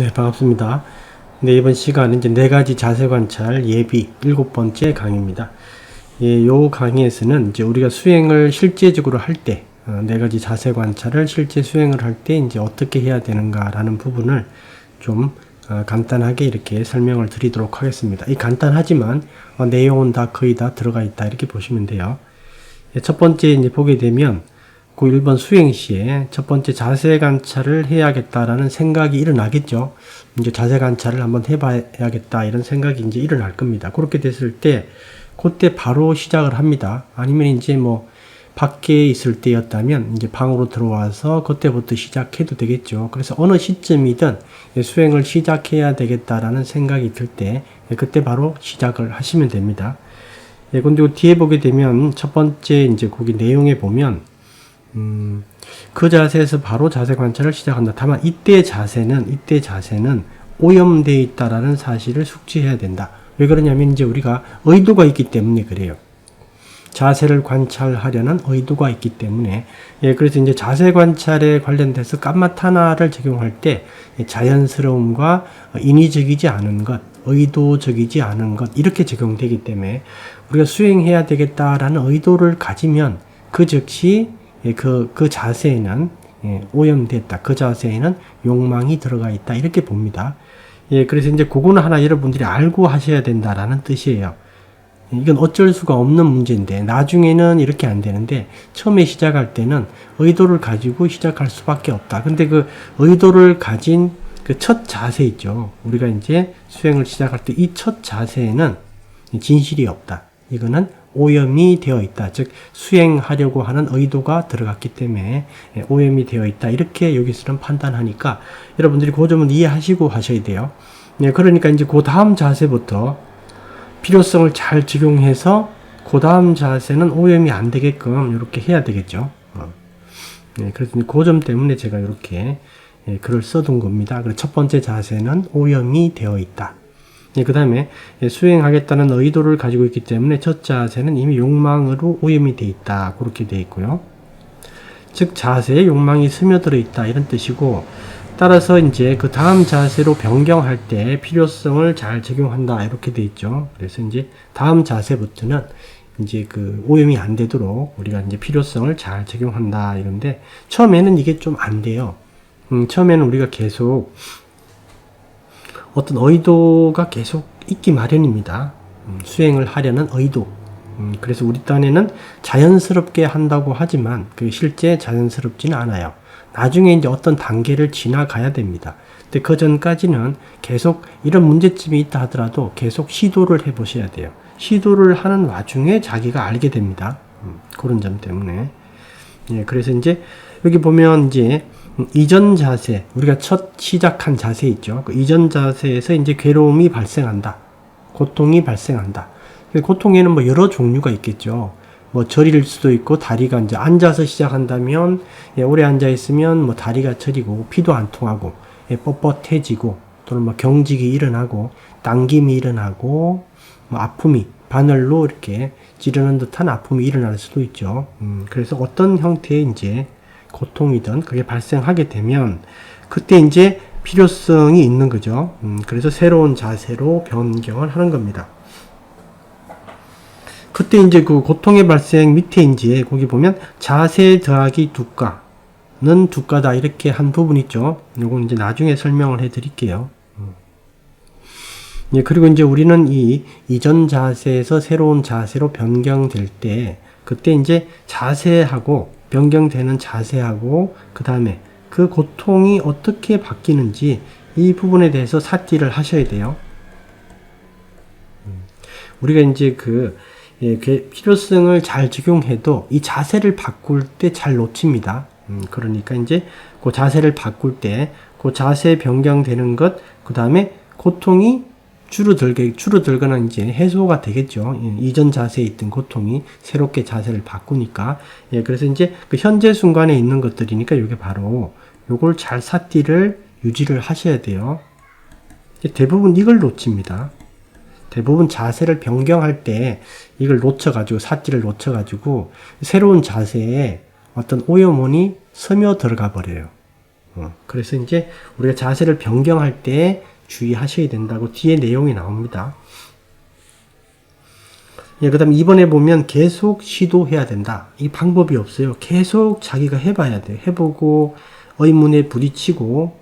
네, 반갑습니다. 네, 이번 시간은 이제 네 가지 자세 관찰 예비 일곱 번째 강의입니다. 예, 요 강의에서는 이제 우리가 수행을 실제적으로 할 때, 어, 네 가지 자세 관찰을 실제 수행을 할 때 이제 어떻게 해야 되는가라는 부분을 좀 어, 간단하게 이렇게 설명을 드리도록 하겠습니다. 이 간단하지만 어, 내용은 다 거의 다 들어가 있다 이렇게 보시면 돼요. 예, 첫 번째 이제 보게 되면 그 1번 수행 시에 첫 번째 자세 관찰을 해야겠다라는 생각이 일어나겠죠. 이제 자세 관찰을 한번 해봐야겠다 이런 생각이 이제 일어날 겁니다. 그렇게 됐을 때 그때 바로 시작을 합니다. 아니면 이제 뭐 밖에 있을 때였다면 이제 방으로 들어와서 그때부터 시작해도 되겠죠. 그래서 어느 시점이든 수행을 시작해야 되겠다라는 생각이 들 때 그때 바로 시작을 하시면 됩니다. 예, 근데 뒤에 보게 되면 첫 번째 이제 거기 내용에 보면 음, 그 자세에서 바로 자세 관찰을 시작한다. 다만 이때 자세는 이때 자세는 오염되어 있다라는 사실을 숙지해야 된다. 왜 그러냐면 이제 우리가 의도가 있기 때문에 그래요. 자세를 관찰하려는 의도가 있기 때문에 예 그래서 이제 자세 관찰에 관련돼서 깜마타나를 적용할 때 자연스러움과 인위적이지 않은 것, 의도적이지 않은 것 이렇게 적용되기 때문에 우리가 수행해야 되겠다라는 의도를 가지면 그 즉시 예, 그, 그 자세에는 예, 오염됐다. 그 자세에는 욕망이 들어가 있다. 이렇게 봅니다. 예, 그래서 이제 그거는 하나 여러분들이 알고 하셔야 된다라는 뜻이에요. 이건 어쩔 수가 없는 문제인데 나중에는 이렇게 안 되는데 처음에 시작할 때는 의도를 가지고 시작할 수밖에 없다. 근데 그 의도를 가진 그 첫 자세 있죠. 우리가 이제 수행을 시작할 때 이 첫 자세에는 진실이 없다. 이거는 오염이 되어 있다. 즉 수행하려고 하는 의도가 들어갔기 때문에 예, 오염이 되어 있다. 이렇게 여기서는 판단하니까 여러분들이 그 점은 이해하시고 하셔야 돼요. 네, 그러니까 이제 그 다음 자세부터 필요성을 잘 적용해서 그 다음 자세는 오염이 안 되게끔 이렇게 해야 되겠죠. 어. 네, 그래서 그 점 때문에 제가 이렇게 예, 글을 써둔 겁니다. 첫 번째 자세는 오염이 되어 있다. 예, 그 다음에 예, 수행하겠다는 의도를 가지고 있기 때문에 첫 자세는 이미 욕망으로 오염이 되어 있다. 그렇게 되어 있고요. 즉 자세에 욕망이 스며들어 있다 이런 뜻이고 따라서 이제 그 다음 자세로 변경할 때 필요성을 잘 적용한다 이렇게 되어 있죠. 그래서 이제 다음 자세부터는 이제 그 오염이 안 되도록 우리가 이제 필요성을 잘 적용한다 이런데 처음에는 이게 좀 안 돼요. 음, 처음에는 우리가 계속 어떤 의도가 계속 있기 마련입니다. 음, 수행을 하려는 의도. 음, 그래서 우리 딴에는 자연스럽게 한다고 하지만 그 실제 자연스럽지는 않아요. 나중에 이제 어떤 단계를 지나가야 됩니다. 근데 그 전까지는 계속 이런 문제점이 있다 하더라도 계속 시도를 해 보셔야 돼요. 시도를 하는 와중에 자기가 알게 됩니다. 음, 그런 점 때문에. 예, 그래서 이제 여기 보면 이제 이전 자세, 우리가 첫 시작한 자세 있죠. 그 이전 자세에서 이제 괴로움이 발생한다. 고통이 발생한다. 고통에는 뭐 여러 종류가 있겠죠. 뭐 저릴 수도 있고 다리가 이제 앉아서 시작한다면 예, 오래 앉아 있으면 뭐 다리가 저리고 피도 안 통하고 예, 뻣뻣해지고 또는 뭐 경직이 일어나고 당김이 일어나고 뭐 아픔이 바늘로 이렇게 찌르는 듯한 아픔이 일어날 수도 있죠. 음, 그래서 어떤 형태의 이제 고통이든 그게 발생하게 되면 그때 이제 필요성이 있는 거죠. 음, 그래서 새로운 자세로 변경을 하는 겁니다. 그때 이제 그 고통의 발생 밑에 이제 거기 보면 자세 더하기 두가는 두가다 이렇게 한 부분 있죠. 요건 이제 나중에 설명을 해 드릴게요. 음. 예, 그리고 이제 우리는 이 이전 자세에서 새로운 자세로 변경될 때 그때 이제 자세하고 변경되는 자세하고 그 다음에 그 고통이 어떻게 바뀌는지 이 부분에 대해서 사티를 하셔야 돼요. 음. 우리가 이제 그 예, 필요성을 잘 적용해도 이 자세를 바꿀 때 잘 놓칩니다. 음, 그러니까 이제 그 자세를 바꿀 때 그 자세 변경되는 것, 그 다음에 고통이 줄어들게, 줄어들거나 이제 해소가 되겠죠. 예, 이전 자세에 있던 고통이 새롭게 자세를 바꾸니까. 예, 그래서 이제 그 현재 순간에 있는 것들이니까 이게 바로 요걸 잘 사띠를 유지를 하셔야 돼요. 대부분 이걸 놓칩니다. 대부분 자세를 변경할 때 이걸 놓쳐가지고 사띠를 놓쳐가지고 새로운 자세에 어떤 오염원이 스며 들어가 버려요. 어, 그래서 이제 우리가 자세를 변경할 때 주의하셔야 된다고 뒤에 내용이 나옵니다. 예, 그 다음 이번에 보면 계속 시도해야 된다. 이 방법이 없어요. 계속 자기가 해봐야 돼. 해보고 의문에 부딪히고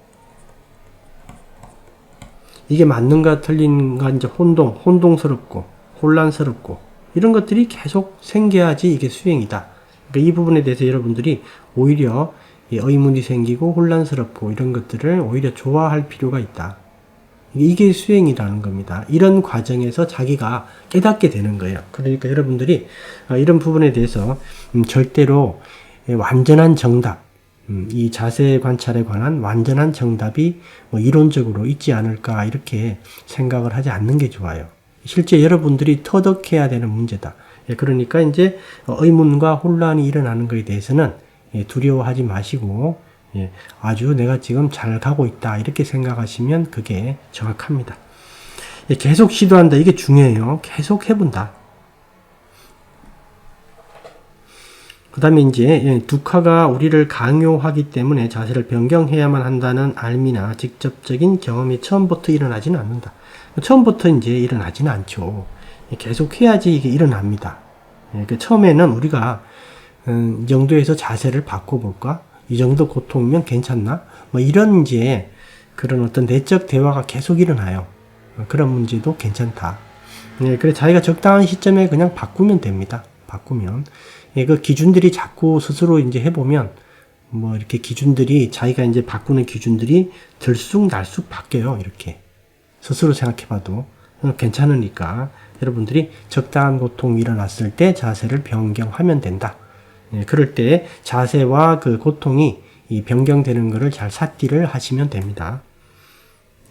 이게 맞는가 틀린가 이제 혼동, 혼동스럽고 혼란스럽고 이런 것들이 계속 생겨야지 이게 수행이다. 그러니까 이 부분에 대해서 여러분들이 오히려 이 의문이 생기고 혼란스럽고 이런 것들을 오히려 좋아할 필요가 있다. 이게 수행이라는 겁니다. 이런 과정에서 자기가 깨닫게 되는 거예요. 그러니까 여러분들이 아, 이런 부분에 대해서 음, 절대로 완전한 정답, 음, 이 자세 관찰에 관한 완전한 정답이 뭐 이론적으로 있지 않을까 이렇게 생각을 하지 않는 게 좋아요. 실제 여러분들이 터득해야 되는 문제다. 예, 그러니까 이제 의문과 혼란이 일어나는 것에 대해서는 예, 두려워하지 마시고 예, 아주 내가 지금 잘 가고 있다 이렇게 생각하시면 그게 정확합니다. 예, 계속 시도한다 이게 중요해요. 계속 해본다. 그 다음에 이제 예, 두카가 우리를 강요하기 때문에 자세를 변경해야만 한다는 알미나 직접적인 경험이 처음부터 일어나지는 않는다. 처음부터 이제 일어나지는 않죠. 예, 계속 해야지 이게 일어납니다. 예, 그 처음에는 우리가 음, 이 정도에서 자세를 바꿔볼까? 이 정도 고통이면 괜찮나? 뭐 이런 이제 그런 어떤 내적 대화가 계속 일어나요. 어, 그런 문제도 괜찮다. 예, 그래 자기가 적당한 시점에 그냥 바꾸면 됩니다. 바꾸면 예, 그 기준들이 자꾸 스스로 이제 해보면 뭐 이렇게 기준들이 자기가 이제 바꾸는 기준들이 들쑥날쑥 바뀌어요. 이렇게 스스로 생각해봐도 어, 괜찮으니까 여러분들이 적당한 고통이 일어났을 때 자세를 변경하면 된다. 예, 그럴 때 자세와 그 고통이 이 변경되는 것을 잘 삿띠를 하시면 됩니다.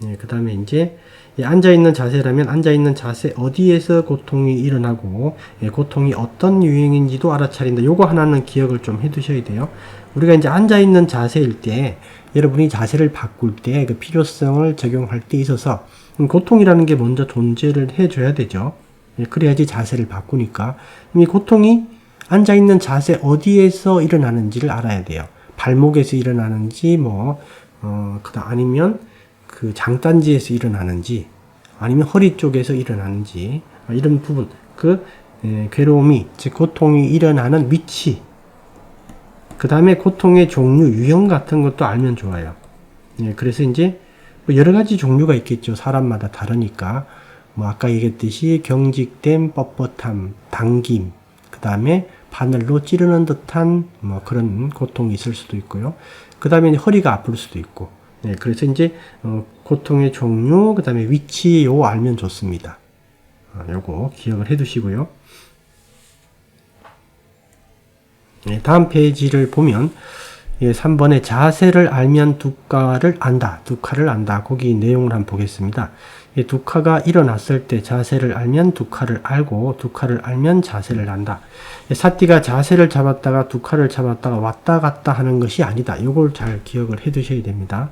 예, 그 다음에 이제 앉아있는 자세라면 앉아있는 자세 어디에서 고통이 일어나고 예, 고통이 어떤 유형인지도 알아차린다. 요거 하나는 기억을 좀 해두셔야 돼요. 우리가 이제 앉아있는 자세일 때 여러분이 자세를 바꿀 때 그 필요성을 적용할 때 있어서 고통이라는 게 먼저 존재를 해줘야 되죠. 예, 그래야지 자세를 바꾸니까 이 고통이 앉아 있는 자세 어디에서 일어나는지를 알아야 돼요. 발목에서 일어나는지, 뭐, 어, 그 아니면 그 장단지에서 일어나는지, 아니면 허리 쪽에서 일어나는지, 어, 이런 부분, 그, 에, 괴로움이, 즉, 고통이 일어나는 위치, 그 다음에 고통의 종류, 유형 같은 것도 알면 좋아요. 예, 그래서 이제, 뭐 여러 가지 종류가 있겠죠. 사람마다 다르니까. 뭐, 아까 얘기했듯이 경직됨, 뻣뻣함, 당김, 그 다음에 바늘로 찌르는 듯한 뭐 그런 고통이 있을 수도 있고요. 그 다음에 허리가 아플 수도 있고. 네, 그래서 이제 어, 고통의 종류, 그 다음에 위치 요 알면 좋습니다. 어, 요거 기억을 해 두시고요. 네, 다음 페이지를 보면 예, 3번에 자세를 알면 두가를 안다. 두카를 안다. 거기 내용을 한번 보겠습니다. 예, 두카가 일어났을 때 자세를 알면 두카를 알고 두카를 알면 자세를 안다. 예, 사띠가 자세를 잡았다가 두카를 잡았다가 왔다 갔다 하는 것이 아니다. 이걸 잘 기억을 해 두셔야 됩니다.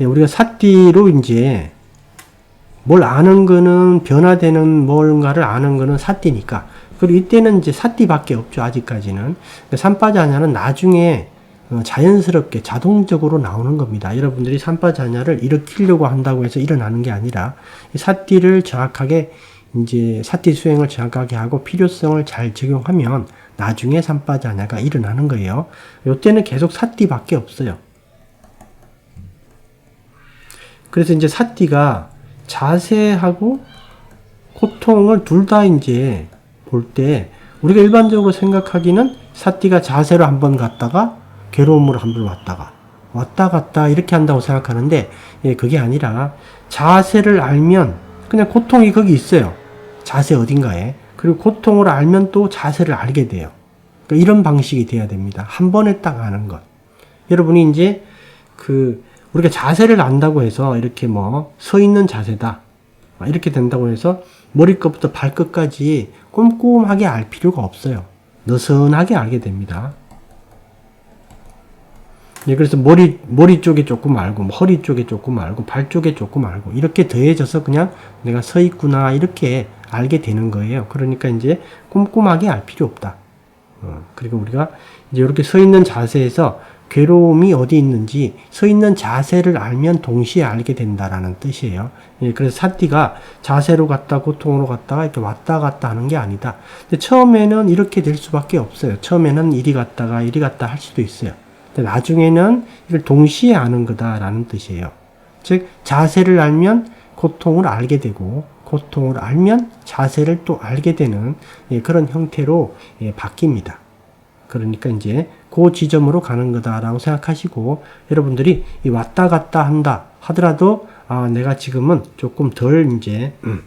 예, 우리가 사띠로 이제 뭘 아는 거는 변화되는 뭔가를 아는 거는 사띠니까 그리고 이때는 이제 사띠밖에 없죠. 아직까지는. 산파자냐는 나중에 어, 자연스럽게 자동적으로 나오는 겁니다. 여러분들이 산파자냐를 일으키려고 한다고 해서 일어나는 게 아니라 사띠를 정확하게 이제 사띠 수행을 정확하게 하고 필요성을 잘 적용하면 나중에 산파자냐가 일어나는 거예요. 이때는 계속 사띠밖에 없어요. 그래서 이제 사띠가 자세하고 고통을 둘 다 이제 볼 때 우리가 일반적으로 생각하기는 사띠가 자세로 한번 갔다가 괴로움으로 한 번 왔다가 왔다 갔다 이렇게 한다고 생각하는데 예, 그게 아니라 자세를 알면 그냥 고통이 거기 있어요. 자세 어딘가에. 그리고 고통을 알면 또 자세를 알게 돼요. 그러니까 이런 방식이 돼야 됩니다. 한 번에 딱 아는 것. 여러분이 이제 그 우리가 자세를 안다고 해서 이렇게 뭐 서 있는 자세다. 이렇게 된다고 해서 머리끝부터 발끝까지 꼼꼼하게 알 필요가 없어요. 느슨하게 알게 됩니다. 예, 그래서 머리, 머리 쪽에 조금 알고, 뭐 허리 쪽에 조금 알고, 발 쪽에 조금 알고, 이렇게 더해져서 그냥 내가 서 있구나, 이렇게 알게 되는 거예요. 그러니까 이제 꼼꼼하게 알 필요 없다. 어, 그리고 우리가 이제 이렇게 서 있는 자세에서 괴로움이 어디 있는지 서 있는 자세를 알면 동시에 알게 된다라는 뜻이에요. 예, 그래서 사띠가 자세로 갔다 고통으로 갔다가 이렇게 왔다 갔다 하는 게 아니다. 근데 처음에는 이렇게 될 수밖에 없어요. 처음에는 이리 갔다가 이리 갔다 할 수도 있어요. 근데 나중에는 이걸 동시에 아는 거다라는 뜻이에요. 즉 자세를 알면 고통을 알게 되고 고통을 알면 자세를 또 알게 되는 예, 그런 형태로 예, 바뀝니다. 그러니까 이제 그 지점으로 가는 거다라고 생각하시고 여러분들이 이 왔다 갔다 한다 하더라도 아 내가 지금은 조금 덜 이제 음,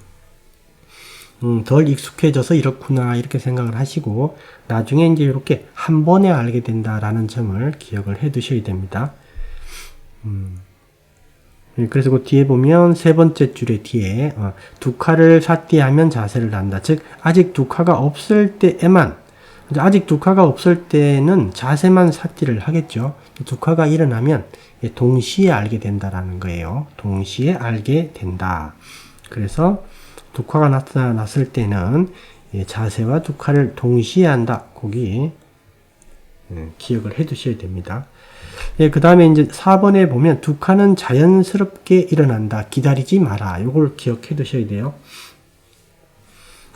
음, 덜 익숙해져서 이렇구나 이렇게 생각을 하시고 나중에 이제 이렇게 한 번에 알게 된다라는 점을 기억을 해 두셔야 됩니다. 음. 예, 그래서 그 뒤에 보면 세 번째 줄의 뒤에 어, 두카를 사띠하면 자세를 한다. 즉 아직 두카가 없을 때에만 아직 두카가 없을 때는 자세만 사띠를 하겠죠. 두카가 일어나면 예, 동시에 알게 된다라는 거예요. 동시에 알게 된다. 그래서 두카가 나타났을 때는 예, 자세와 두카를 동시에 한다. 거기 예, 기억을 해 두셔야 됩니다. 예, 그 다음에 이제 4번에 보면 두카는 자연스럽게 일어난다. 기다리지 마라. 요걸 기억해 두셔야 돼요.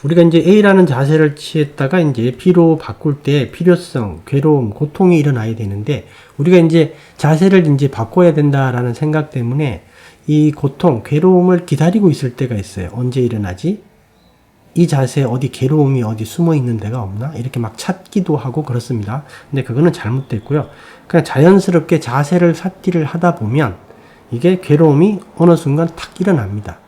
우리가 이제 A라는 자세를 취했다가 이제 B로 바꿀 때 필요성, 괴로움, 고통이 일어나야 되는데 우리가 이제 자세를 이제 바꿔야 된다라는 생각 때문에 이 고통, 괴로움을 기다리고 있을 때가 있어요. 언제 일어나지? 이 자세에 어디 괴로움이 어디 숨어 있는 데가 없나? 이렇게 막 찾기도 하고 그렇습니다. 근데 그거는 잘못됐고요. 그냥 자연스럽게 자세를 삿디를 하다 보면 이게 괴로움이 어느 순간 탁 일어납니다.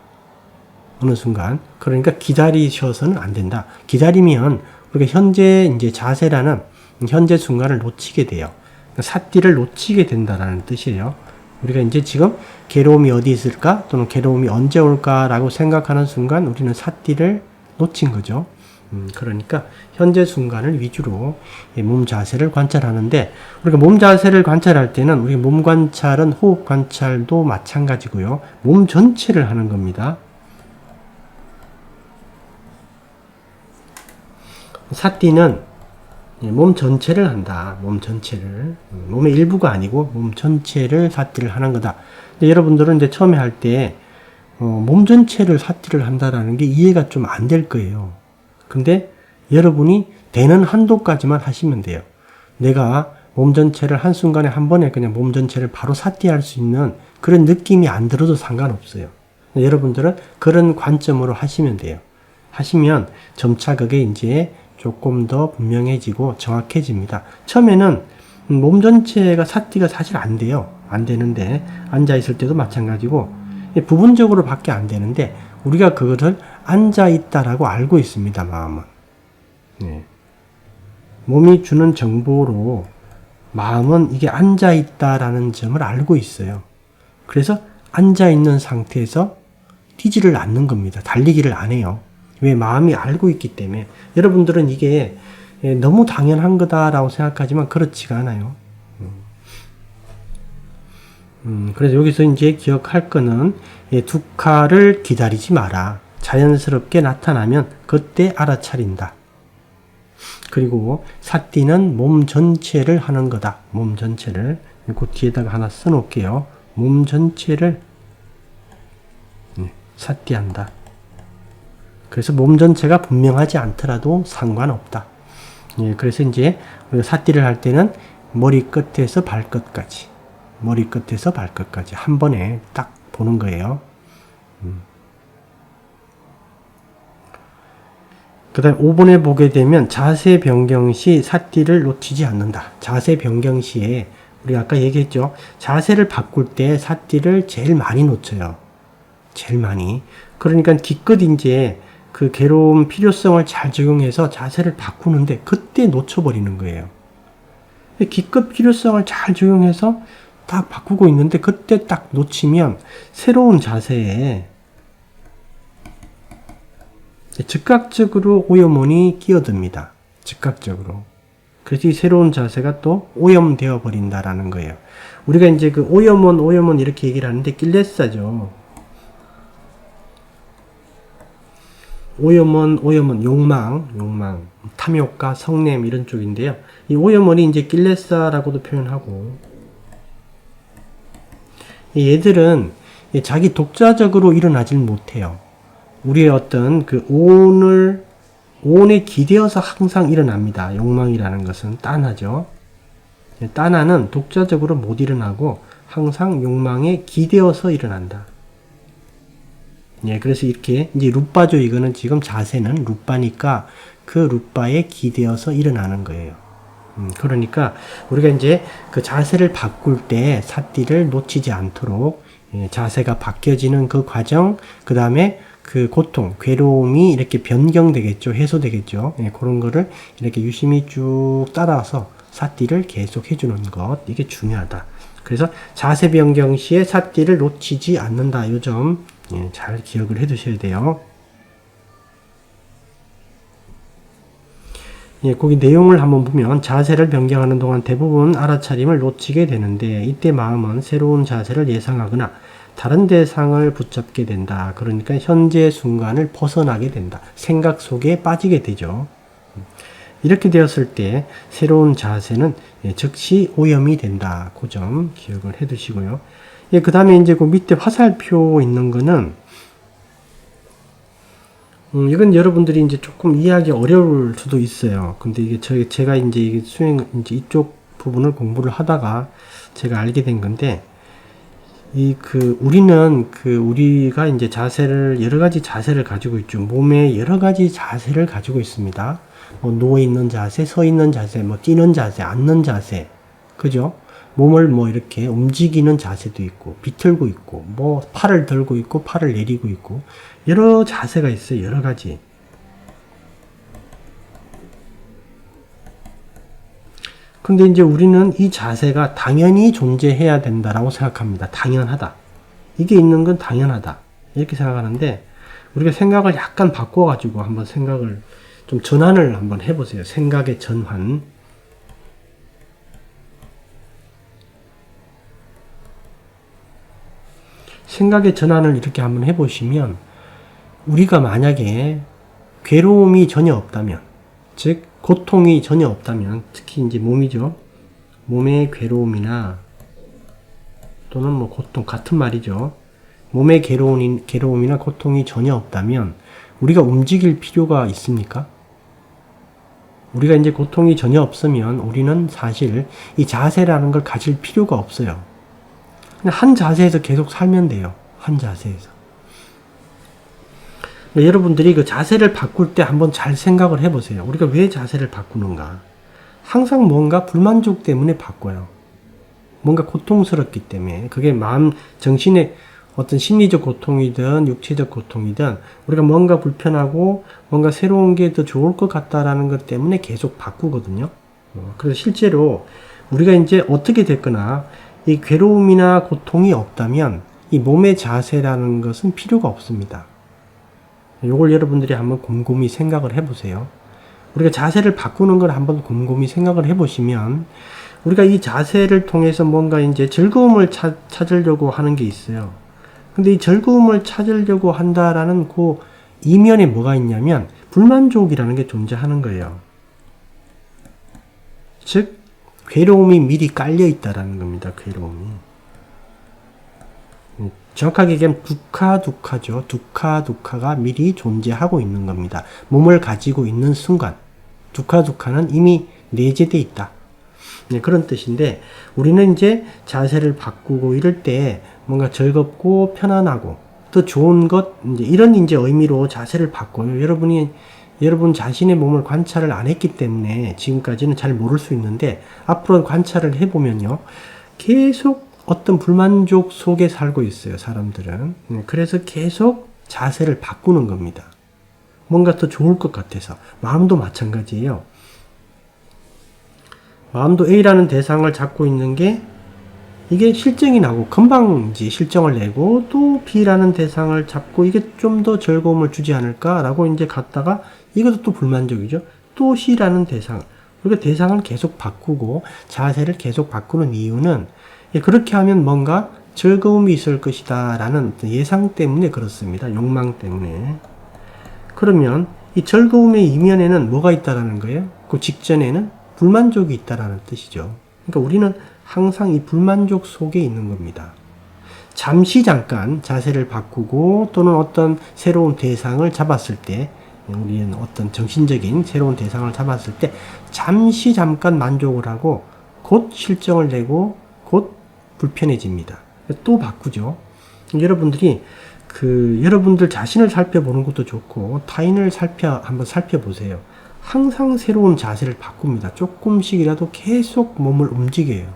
어느 순간. 그러니까 기다리셔서는 안 된다. 기다리면 우리가 현재 이제 자세라는 현재 순간을 놓치게 돼요. 삿디를 놓치게 된다라는 뜻이에요. 우리가 이제 지금 괴로움이 어디 있을까? 또는 괴로움이 언제 올까라고 생각하는 순간 우리는 삿디를 놓친 거죠. 음, 그러니까 현재 순간을 위주로 몸 자세를 관찰하는데 우리가 몸 자세를 관찰할 때는 우리 몸 관찰은 호흡 관찰도 마찬가지고요. 몸 전체를 하는 겁니다. 사띠는 몸 전체를 한다. 몸 전체를. 음, 몸의 일부가 아니고 몸 전체를 사띠를 하는 거다. 근데 여러분들은 이제 처음에 할 때, 어, 몸 전체를 사띠를 한다라는 게 이해가 좀 안 될 거예요. 근데 여러분이 되는 한도까지만 하시면 돼요. 내가 몸 전체를 한순간에 한 번에 그냥 몸 전체를 바로 사띠할 수 있는 그런 느낌이 안 들어도 상관없어요. 여러분들은 그런 관점으로 하시면 돼요. 하시면 점차 그게 이제 조금 더 분명해지고 정확해집니다. 처음에는 몸 전체가 사띠가 사실 안 돼요. 안 되는데 앉아 있을 때도 마찬가지고 부분적으로 밖에 안 되는데 우리가 그것을 앉아 있다라고 알고 있습니다. 마음은. 네. 몸이 주는 정보로 마음은 이게 앉아 있다라는 점을 알고 있어요. 그래서 앉아 있는 상태에서 뛰지를 않는 겁니다. 달리기를 안 해요. 왜 마음이 알고 있기 때문에 여러분들은 이게 예, 너무 당연한 거다라고 생각하지만 그렇지가 않아요. 음, 음 그래서 여기서 이제 기억할 거는 예, 두카를 기다리지 마라. 자연스럽게 나타나면 그때 알아차린다. 그리고 사띠는 몸 전체를 하는 거다. 몸 전체를 그 뒤에다가 하나 써놓을게요. 몸 전체를 네, 사띠한다. 그래서 몸 전체가 분명하지 않더라도 상관없다. 예, 그래서 이제 사띠를 할 때는 머리 끝에서 발끝까지, 머리 끝에서 발끝까지 한 번에 딱 보는 거예요. 음. 그 다음 5번에 보게 되면 자세 변경 시 사띠를 놓치지 않는다. 자세 변경 시에 우리 아까 얘기했죠. 자세를 바꿀 때 사띠를 제일 많이 놓쳐요. 제일 많이. 그러니까 기껏 이제 그 괴로움 필요성을 잘 적용해서 자세를 바꾸는데 그때 놓쳐버리는 거예요. 기껏 필요성을 잘 적용해서 딱 바꾸고 있는데 그때 딱 놓치면 새로운 자세에 즉각적으로 오염원이 끼어듭니다. 즉각적으로. 그래서 이 새로운 자세가 또 오염되어 버린다라는 거예요. 우리가 이제 그 오염원, 오염원 이렇게 얘기를 하는데 낄레사죠. 오염원, 오염원, 욕망, 욕망, 탐욕과 성냄 이런 쪽인데요. 이 오염원이 이제 길레사라고도 표현하고 이 얘들은 이 자기 독자적으로 일어나질 못해요. 우리의 어떤 그 오온을 오온에 기대어서 항상 일어납니다. 욕망이라는 것은. 예, 딴하는 독자적으로 못 일어나고 항상 욕망에 기대어서 일어난다. 예, 그래서 이렇게 이제 룻바죠. 이거는 지금 자세는 룻바니까 그 룻바에 기대어서 일어나는 거예요. 음, 그러니까 우리가 이제 그 자세를 바꿀 때 사띠를 놓치지 않도록 예, 자세가 바뀌어지는 그 과정, 그 다음에 그 고통, 괴로움이 이렇게 변경되겠죠. 해소되겠죠. 예, 그런 거를 이렇게 유심히 쭉 따라서 사띠를 계속 해주는 것. 이게 중요하다. 그래서 자세 변경 시에 사띠를 놓치지 않는다. 요점 예, 잘 기억을 해 두셔야 돼요. 예, 거기 내용을 한번 보면 자세를 변경하는 동안 대부분 알아차림을 놓치게 되는데 이때 마음은 새로운 자세를 예상하거나 다른 대상을 붙잡게 된다. 그러니까 현재 순간을 벗어나게 된다. 생각 속에 빠지게 되죠. 이렇게 되었을 때 새로운 자세는 예, 즉시 오염이 된다. 그 점 기억을 해 두시고요. 예, 그 다음에 이제 그 밑에 화살표 있는 거는 음, 이건 여러분들이 이제 조금 이해하기 어려울 수도 있어요. 근데 이게 저, 제가 이제 수행, 이제 이쪽 부분을 공부를 하다가 제가 알게 된 건데, 이 그, 우리는 그, 우리가 이제 자세를, 여러 가지 자세를 가지고 있죠. 몸에 여러 가지 자세를 가지고 있습니다. 뭐, 누워 있는 자세, 서 있는 자세, 뭐, 뛰는 자세, 앉는 자세. 그죠? 몸을 뭐 이렇게 움직이는 자세도 있고, 비틀고 있고, 뭐, 팔을 들고 있고, 팔을 내리고 있고, 여러 자세가 있어요. 여러 가지. 근데 이제 우리는 이 자세가 당연히 존재해야 된다라고 생각합니다. 당연하다. 이게 있는 건 당연하다. 이렇게 생각하는데, 우리가 생각을 약간 바꿔 가지고 한번 생각을 좀 전환을 한번 해보세요. 생각의 전환. 생각의 전환을 이렇게 한번 해보시면, 우리가 만약에 괴로움이 전혀 없다면, 즉, 고통이 전혀 없다면, 특히 이제 몸이죠. 몸의 괴로움이나, 또는 뭐 고통, 같은 말이죠. 몸의 괴로움, 괴로움이나 고통이 전혀 없다면, 우리가 움직일 필요가 있습니까? 우리가 이제 고통이 전혀 없으면 우리는 사실 이 자세라는 걸 가질 필요가 없어요. 한 자세에서 계속 살면 돼요. 한 자세에서. 여러분들이 그 자세를 바꿀 때 한번 잘 생각을 해보세요. 우리가 왜 자세를 바꾸는가? 항상 뭔가 불만족 때문에 바꿔요. 뭔가 고통스럽기 때문에. 그게 마음, 정신의 어떤 심리적 고통이든 육체적 고통이든 우리가 뭔가 불편하고 뭔가 새로운 게 더 좋을 것 같다라는 것 때문에 계속 바꾸거든요. 어, 그래서 실제로 우리가 이제 어떻게 됐거나 이 괴로움이나 고통이 없다면 이 몸의 자세라는 것은 필요가 없습니다. 요걸 여러분들이 한번 곰곰이 생각을 해보세요. 우리가 자세를 바꾸는 걸 한번 곰곰이 생각을 해보시면 우리가 이 자세를 통해서 뭔가 이제 즐거움을 찾, 찾으려고 하는 게 있어요. 근데 이 즐거움을 찾으려고 한다라는 그 이면에 뭐가 있냐면 불만족이라는 게 존재하는 거예요. 즉 괴로움이 미리 깔려 있다라는 겁니다. 괴로움이. 음, 정확하게 얘기하면 두카 두카죠. 두카 두카가 미리 존재하고 있는 겁니다. 몸을 가지고 있는 순간 두카 두카는 이미 내재돼 있다. 네, 그런 뜻인데 우리는 이제 자세를 바꾸고 이럴 때 뭔가 즐겁고 편안하고 또 좋은 것 이제 이런 이제 의미로 자세를 바꿔요. 여러분이 여러분 자신의 몸을 관찰을 안 했기 때문에 지금까지는 잘 모를 수 있는데 앞으로 관찰을 해보면요. 계속 어떤 불만족 속에 살고 있어요. 사람들은. 네, 그래서 계속 자세를 바꾸는 겁니다. 뭔가 더 좋을 것 같아서. 마음도 마찬가지예요. 마음도 A라는 대상을 잡고 있는 게 이게 실증이 나고 금방 이제 실정을 내고 또 B라는 대상을 잡고 이게 좀 더 즐거움을 주지 않을까라고 이제 갔다가 이것도 또 불만족이죠. 또 C라는 대상. 그러니까 대상을 계속 바꾸고 자세를 계속 바꾸는 이유는 그렇게 하면 뭔가 즐거움이 있을 것이다 라는 예상 때문에 그렇습니다. 욕망 때문에. 그러면 이 즐거움의 이면에는 뭐가 있다라는 거예요? 그 직전에는 불만족이 있다라는 뜻이죠. 그러니까 우리는 항상 이 불만족 속에 있는 겁니다. 잠시 잠깐 자세를 바꾸고 또는 어떤 새로운 대상을 잡았을 때 우리는 어떤 정신적인 새로운 대상을 잡았을 때 잠시 잠깐 만족을 하고 곧 실정을 내고 곧 불편해집니다. 또 바꾸죠. 여러분들이 그 여러분들 자신을 살펴보는 것도 좋고 타인을 살펴 한번 살펴보세요. 항상 새로운 자세를 바꿉니다. 조금씩이라도 계속 몸을 움직여요.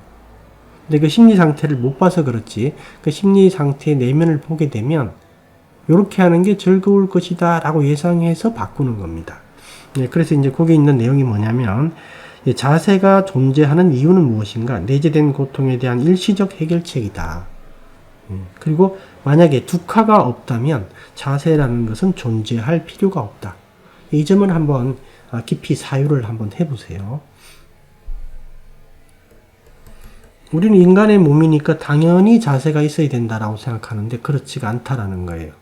근데 그 심리 상태를 못 봐서 그렇지 그 심리 상태의 내면을 보게 되면 이렇게 하는 게 즐거울 것이다 라고 예상해서 바꾸는 겁니다. 네, 그래서 이제 거기에 있는 내용이 뭐냐면 이 자세가 존재하는 이유는 무엇인가? 내재된 고통에 대한 일시적 해결책이다. 음, 그리고 만약에 두카가 없다면 자세라는 것은 존재할 필요가 없다. 이 점을 한번 아, 깊이 사유를 한번 해보세요. 우리는 인간의 몸이니까 당연히 자세가 있어야 된다라고 생각하는데 그렇지가 않다라는 거예요.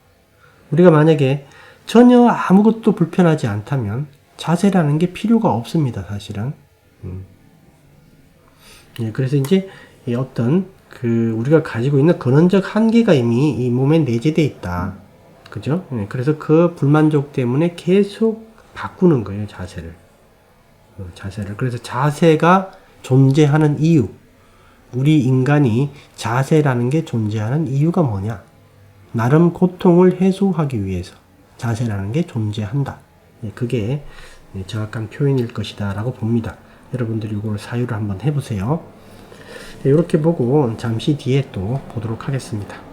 우리가 만약에 전혀 아무것도 불편하지 않다면 자세라는 게 필요가 없습니다, 사실은. 음. 예, 그래서 이제 이 어떤 그 우리가 가지고 있는 근원적 한계가 이미 이 몸에 내재되어 있다. 그죠? 예, 그래서 그 불만족 때문에 계속 바꾸는 거예요, 자세를. 어, 자세를. 그래서 자세가 존재하는 이유. 우리 인간이 자세라는 게 존재하는 이유가 뭐냐? 나름 고통을 해소하기 위해서 자세라는 게 존재한다. 예, 그게 정확한 표현일 것이다 라고 봅니다. 여러분들이 이걸 사유를 한번 해보세요. 이렇게 보고 잠시 뒤에 또 보도록 하겠습니다.